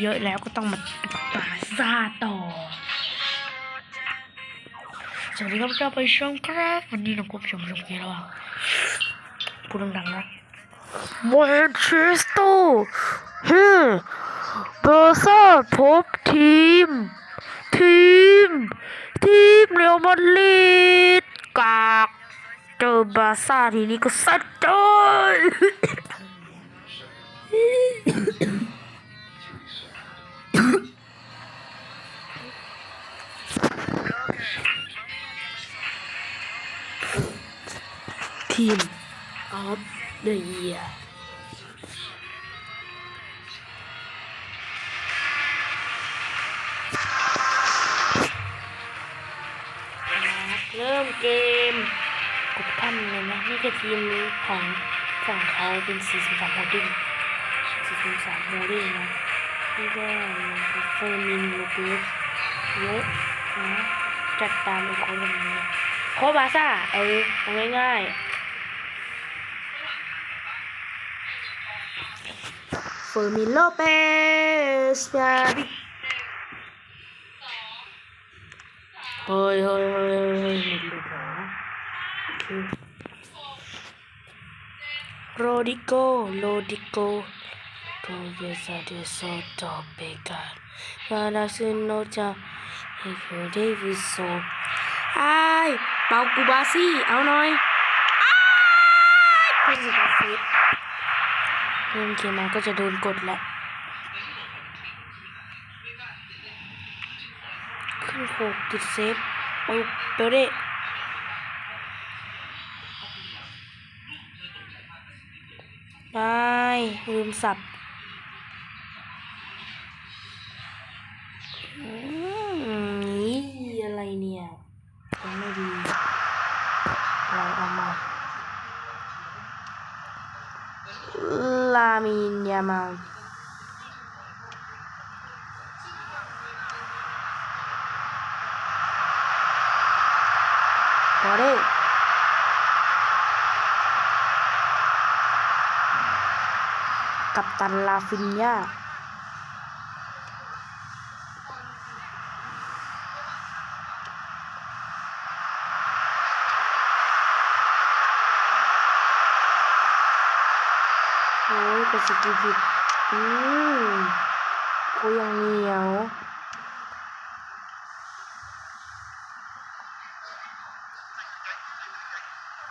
เยอะแล้วก็ต้องมาปาซาต่อ สวัสดีครับท่านผู้ชมครับ วันนี้เราก็ชมชมกี่แล้วอะพูดดังๆนะแมนเชสเตอร์เฮ้เบอร์ซ่าพบทีม ทีม ทีมเรอัลมาดริดกากเจอบาร์ซ่าทีนี้ก็สัดใจ ทีม of the year เริ่มเกมกดขั้นเลยนะ นี่คือทีมของฝั่งเขาเป็น 43โฮดดิ้ง43โฮดดิ้งนะ นี่ก็เฟอร์มินโลเปสเยอะนะจัดตามไอ้คนนี้โคบาซ่า เออง่ายๆเฟอร์มินโลเปสบาบิเฮ้ยเฮ้ยเฮ้ยเฮ้ยหลุดหลุดเหรอโอ เคโรดิโกโรดิโก Progresa de Soto Pega. Para su nota, el Davis so. ไอ้ายเป่ากูบาซี่เอาหน่อยอ้าย เล่นสิครับฟิตเริ่มเกมมาก็จะโดนกดละขึ้นโคกติดเซฟโอ้ยเปเร่ไปลืมสับ อืมนี่อะไรเนี่ยยังไม่ดีเราเอามา ลามินยามาพอได้ กับตันลาฟินยาโอ้ยกดสกิลผิดอืมกูยังเหนียว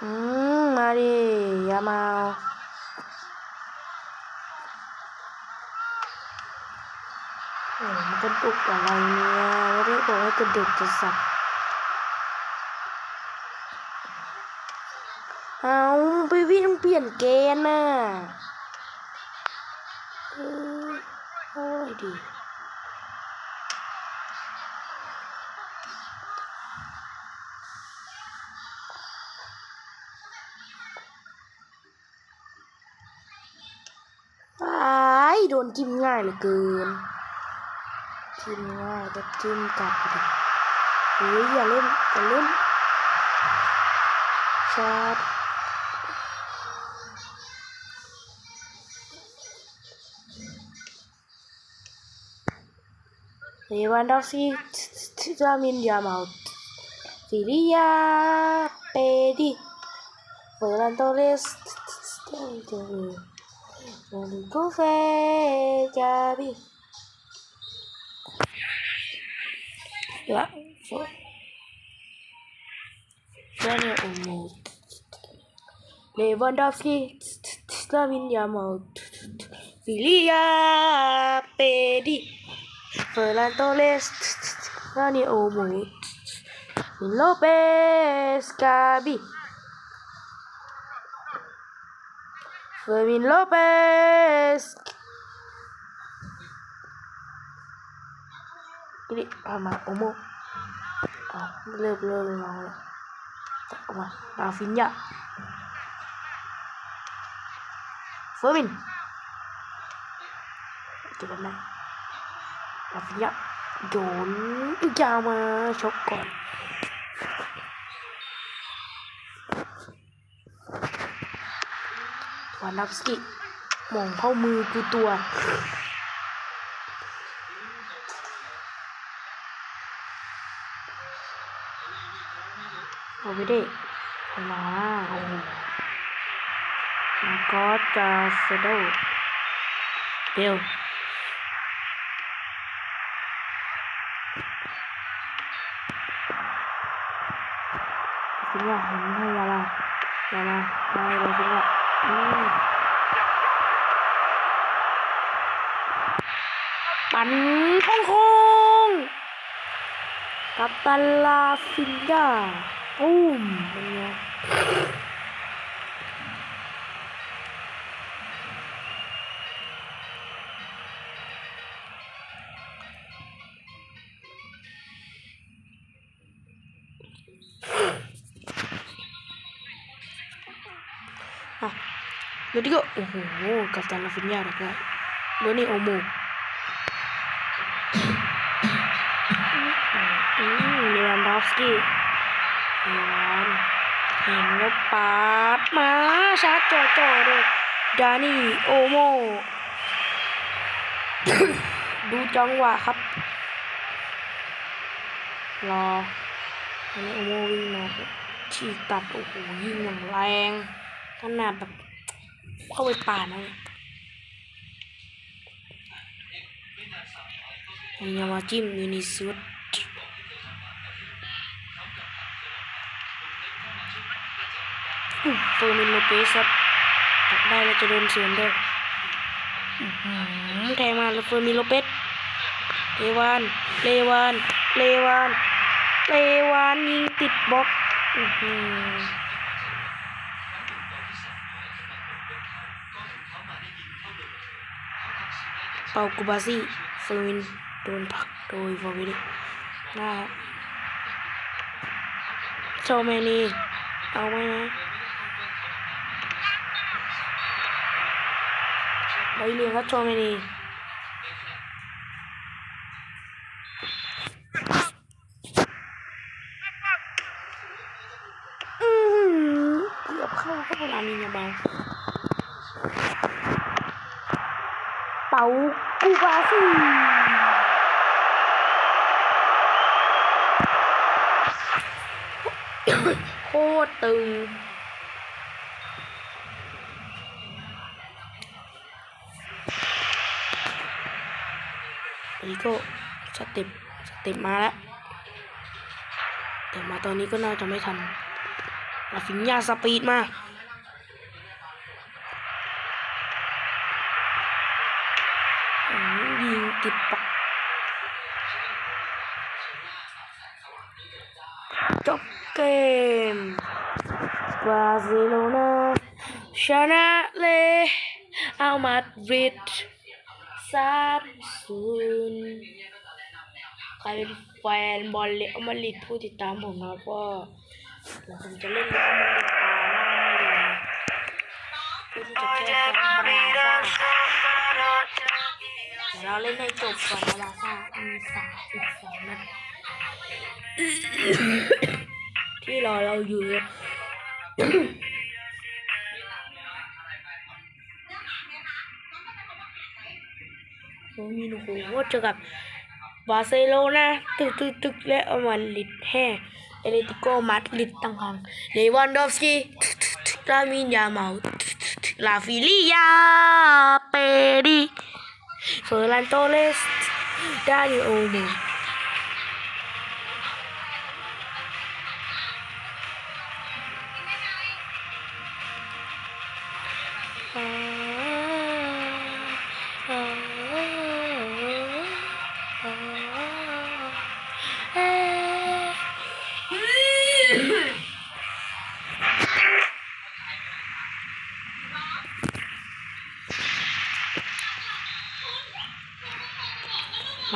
อืมมาดิยามาเอาโอ้มันกระดุกอะไรเนี่ยไม่ได้บอกให้กระดุกจะสับเอาไปวิ่งเปลี่ยนเกณฑ์น่ะ ดีไอ้โดนจิ้มง่ายเหลือเกินจิ้มง่ายก็จิ้มกลับดิเฮ้ยอย่าเล่นอย่าเล่นชาร์ Lewandowski Rossi dia mau Filia Pedi. Ferran Torres Lalu Kufe ya, Jabi La Ferran Umut Lewandowski Zamin mau Filia Pedi. Ferran Torres, Dani Olmo, Lopez, Gabi, Fermin Lopez. นี่เอามาโอโมเอาเอาฟินยาเฟอร์มินเก็บยะโยนยาวมาชกก่อนวานับสกิมองเข้ามือกูตัวโอ้ไม่ได้มาโอ้แล้วก็จะเซโดเบล สิงห์เห็นให้ยาลายาลาไม่เลยสิงห์อืมปันคงคงกับตาลาฟินดาอุ้มเป็นไง อะเดี๋ยวนี้ก็โอ้โหกับตันลาฟินดาแล้วก็เดี๋ยวนี้โอโมอืมเลวันดอฟสกี้เลวันเห็นแล้วปาดมาชาร์จจ่อๆเลยดานี่โอโมดูจังหวะครับ รออันนี้โอโมวิ่งมาฉีกตัดโอ้โหยิงอย่างแรง ขนาดแบบเข้าไปป่านะนี่ยอันนี้มาจิ้มยูนิสุดอืมเฟอร์มินโลเปสครับตัดได้แล้วจะโดนเสวนด้วยอื้อแทงมาแล้วเฟอร์มิโลเปสเลวานเลวานเลวานเลวานยิงติดบล็อกอือหือเปากูบาซี่เฟอร์มินโดนผักโดยฟอร์วิด้ครับโชเมนีเอาไว้นะใบเหลืองครับโชเมนีอื้อหือเกือบเข้าเข้าเวลามีเงาเบาเป่ากูบาซี่โคตรตึง อันนี้ ก็สเต็ปสเต็ปมาแล้วแต่มาตอนนี้ก็น่าจะไม่ทันลาฟินยาสปีดมาอยิงติดปักจบเกมบาร์เซโลนาชนะเลยเอามาดริดสามศูนย์ ครเป็นแฟนบอลเลี้ยวมาลิดผู้ติดตามผมนะก็เดี๋ยวผมจะเล่นเลี้ยวมาลิดตาล่างเลยผู้ที่จะแก้แค้นบราซ่าเดี๋ยวเราเล่นให้จบก่อนนะบราซ่ามีสามอีกสองนัดที่รอเราอยู่โอ้มีโอ้โหเจอกับ บาร์เซโลนาตึกตึกตึกและอามาลิดแห่เอเลติโกมาดริดต่างหากเลวันดอฟสกี้ลามินยาเมาลาฟิลิยาเปดีเฟอร์ลันโตเลสดานิโอโม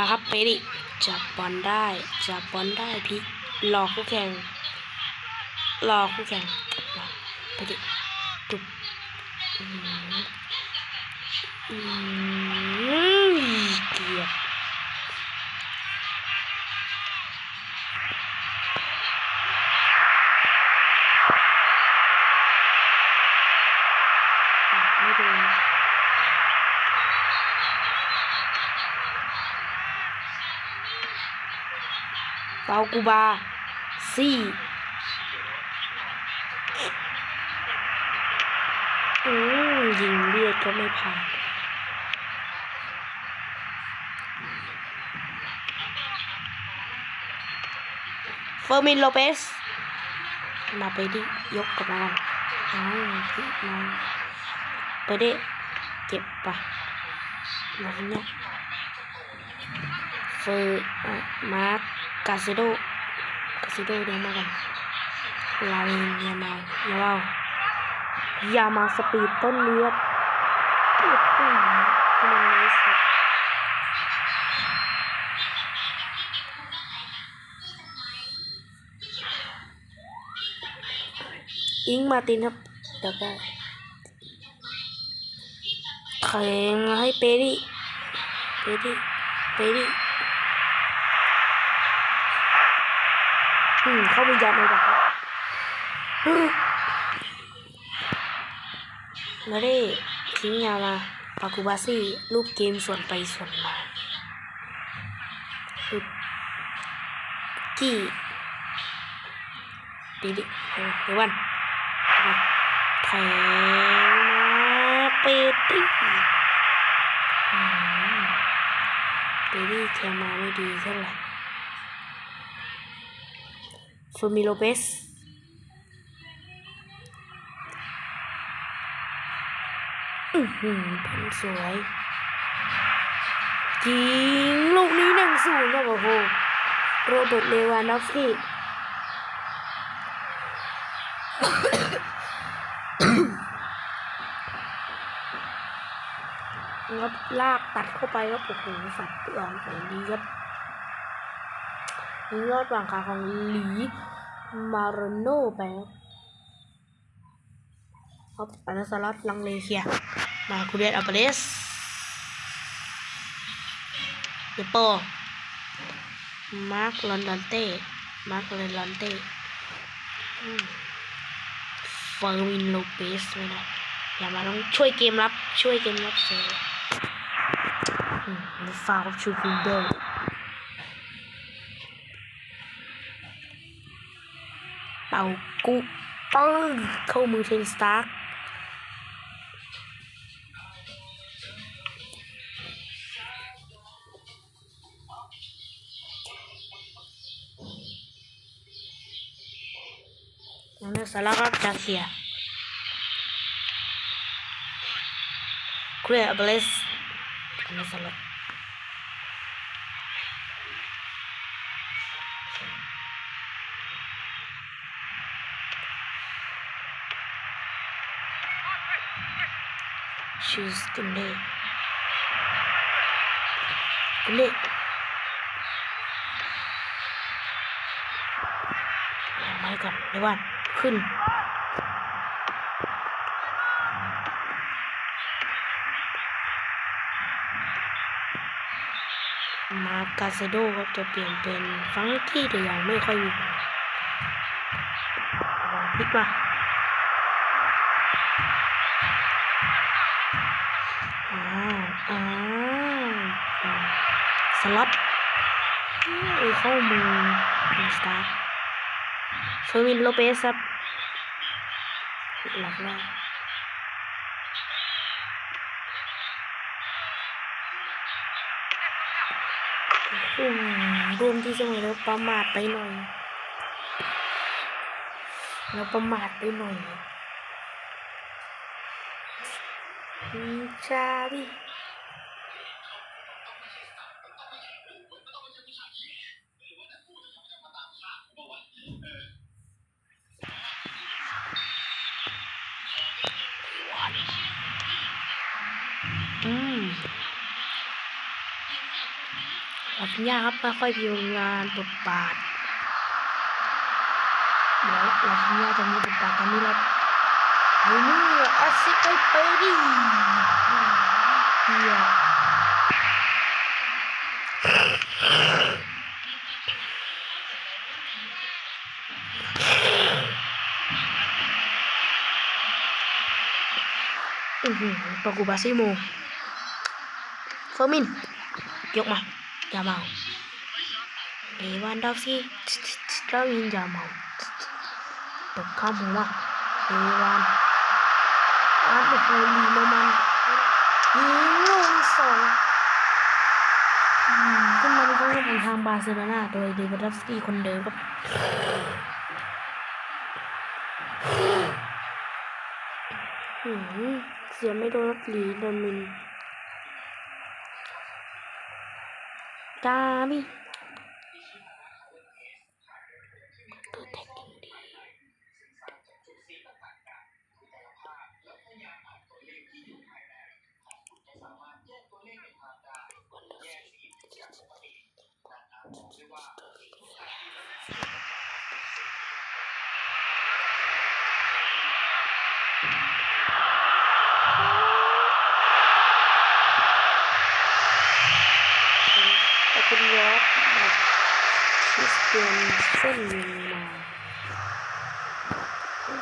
มาครับเปดิจับบอลได้ จับบอลได้พี่หลอกคู่แข่งหลอกคู่แข่งมาไปดิจุบอืมอืมเกลียดอะไม่โดน เปากูบาซี่อืมยิงเลือดก็ไม่ผ่านเฟอร์มินโลเปสมาไปดิยกกับมากันเอาพี่มาไปดิเก็บปะมาเนี่ยเฟอร์อะมาร์ กาซิโดกาซิโดเดี๋ยวมากันลาวินยามาอย่าเบายามาสปีดต้นเลือดโอ้โหทำไมไม่สุดอิงมาตินครับเดี๋ยวได้แข่งให้เปรี่เปรี่เปรี่ อืมเข้าไปยัดในดักครับมาได้ทิ้งยามาปากูบาซี่รูปเกมส่วนไปส่วนมารูปกี้ดีดิเดี๋ยววันแทงมาเปตี้เปตี้แทงมาไม่ดีเท่าไหร่ เฟอร์มิโลเปสอือหือพันสวยยิงลูกนี้หนึ่งศูนย์ครับโอ้โหโรเบิร์ตเลวานอฟสกี้ครับลากตัดเข้าไปครับโอ้โหสับหลองของดีครับ ยิงยอดวางขาของหลีมาโรโน่ไปครับอันนั้สล็อตลังเลเคียมาคูเดสอัลเบเรสเดโปมาร์คลอนดอนเต้มาร์คลอนดอนเต้อืมเฟอร์วินโลเปสไม่ได้อย่ามาต้องช่วยเกมรับ ช่วยเกมรับเซอร์อืมฟาวชูฟินเดอร์ เอากุ๊บปเข้ามือเทนสตาร์นั่นสาระก็จะเสียเคลียร์เบลสอันนสาระ She's gonna. Gonna. Yeah, อนเดี๋ยว one. ขึ้นมากาเซโดก็จะเปลี่ยนเป็นฟังกี้แต่ยังไม่ค่อยมีพลิกมา อ้าวอ้าวอ้าวสลับเออเข้ามือเป็นสตาร์เฟอร์มินโลเปสครับหลักแรกอืมรวมที่เสมอแล้วประมาทไปหน่อย แล้วประมาทไปหน่อยอื มชาบีอืมลาฟิญาครับค่อยพิวงานบทบาทเดี๋ยวลาฟิญาจะมีบทบาทตอนนี้เรา ไอ้นี่แอสซิสต์ไปดิเฮียอือหือปากูบาร์มินยกมาอย่าเมาเลวันดอฟสกี้แล้วยิงยาเมาตกข้ามหัวเลวันอาร์ตโอ้โหนมันยิงลงสองอืมขึ้นมาเป็นกองหน้าของทางบาร์เซโลนาโดยเดวิดดัฟสกี้คนเดิมครับหืมเสียไม่โดนรับหลีโดนมินกาบิตัวแท็กยังดีแต่คุณยอร์กแบบ คริสเตียนเส้นลง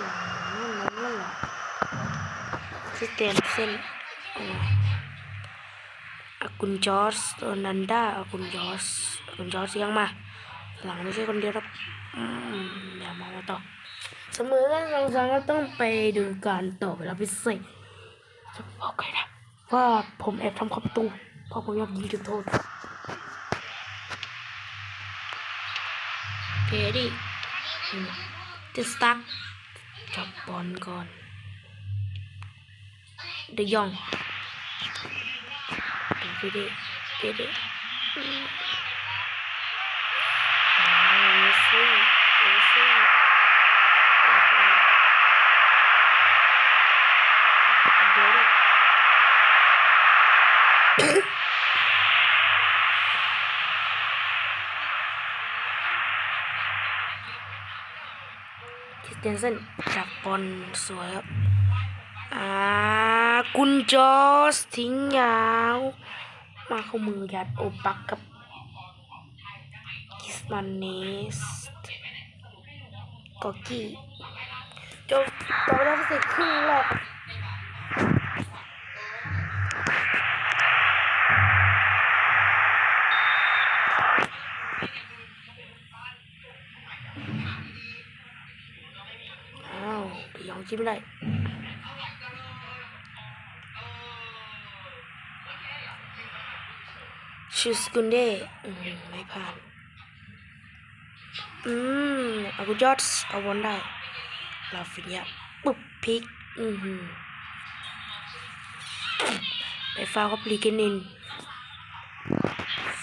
มานั่นนั่นนั่นแหละคริสเตียนเส้นอาอากุนจอร์สโรนันดาอากุนจอร์สอากุนจอร์สยังมา หลังไม่ใช่คนเดียวครับอืมเดี๋ยวมาต่อเสมอกันสองสองก็ต้องไปดูการต่อเวลาพิเศษจะบอกใครนะว่าผมแอบทำขับประตูเพราะผมอยากยิงจุดโทษ เพดิจะสตั๊กจับบอลก่อน เดยองเพดิเพดิอืมอ่าเมสซี่เมสซี่เดี๋ยวดิคริส เตนเซนจับบอลสวยครับ อ่า กุนจอสทิ้งยาว มาเข้ามือยัดโอปักกับกิสมันเนสกอกี้จบต่อไปแล้วเสร็จครึ่งแรกาวเดี๋ยวยังจิ้มได้ชิสกุนเดไม่ผ่าน อืมอากุยอดเอาวนได้ลาฟิเนียปุ๊บพิก อือหือไปฟ้ากับลีเกนิน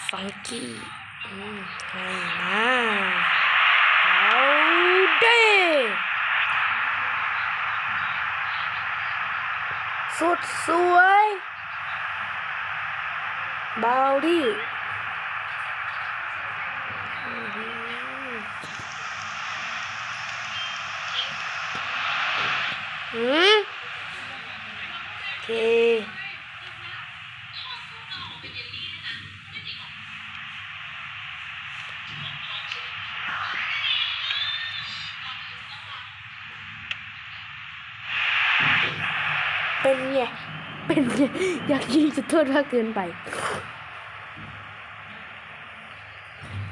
ฟังกี้ อืมไงนะเอาเด้ สุดสวยบาวดี้อืมโอเค อยากยิงจะโทษมากเกินไป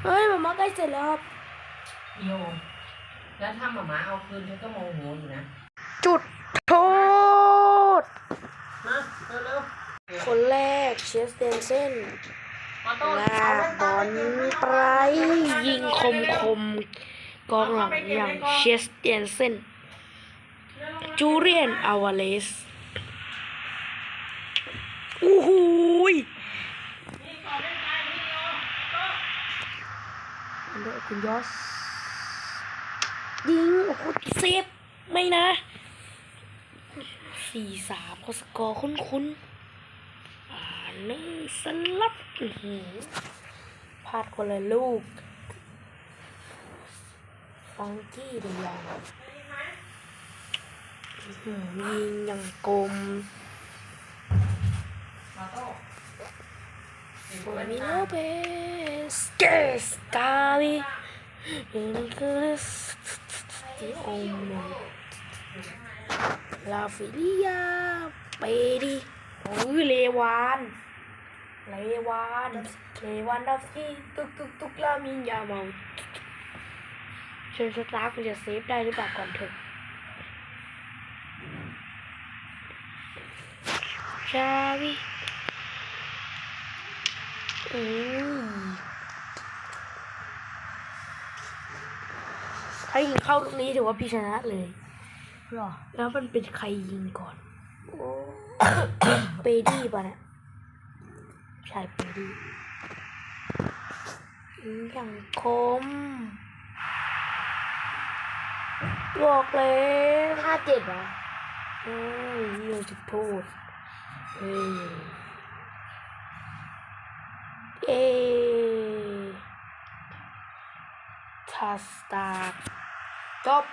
เฮ้ยมาม่าใกล้เสร็จแล้วครับโยแล้วถ้าหมาม้าเอาคืนฉันก็โมโหอยู่นะจุดโทษ มาเร็วคนแรกเชสเตนเซนๆมาโต้ลากบอลไปยิงคมคมๆกองหลังอย่างเชสเตนเซนจูเรียนอาวาเลส อู้หูยอันเดอร์คุณยอสยิงโอ้โหเซฟไม่นะสี่สามเขาสกอร์คุ้นๆอ่าหนึ่งสลับอื้อหือพลาดคนละลูก ฟังกี้เดียวอื้อหือยิงอย่างกลม มาโต้ โอมิโลเปสเกสกาบิเอ็นคือที่โอมลาฟิลิยาเปดิโอ้ยเลวาน เลวาน เลวานดอฟสกี้ตุกตุกตุกลามินยาเมาเชนสตาร์กมันจะเซฟได้หรือเปล่าก่อนเถอะชาวิ อืมถ้ายิงเข้าตรงนี้ถือว่าพี่ชนะเลยหรอ แล้วมันเป็นใครยิงก่อน เปดี้ป่ะเนี่ยใช่เปดี้ยิงอย่างคมบอกเลยห้าเจ็ดอะโอ้ยยิงจุดโทษเฮ้ย เอทัสตาร์จบ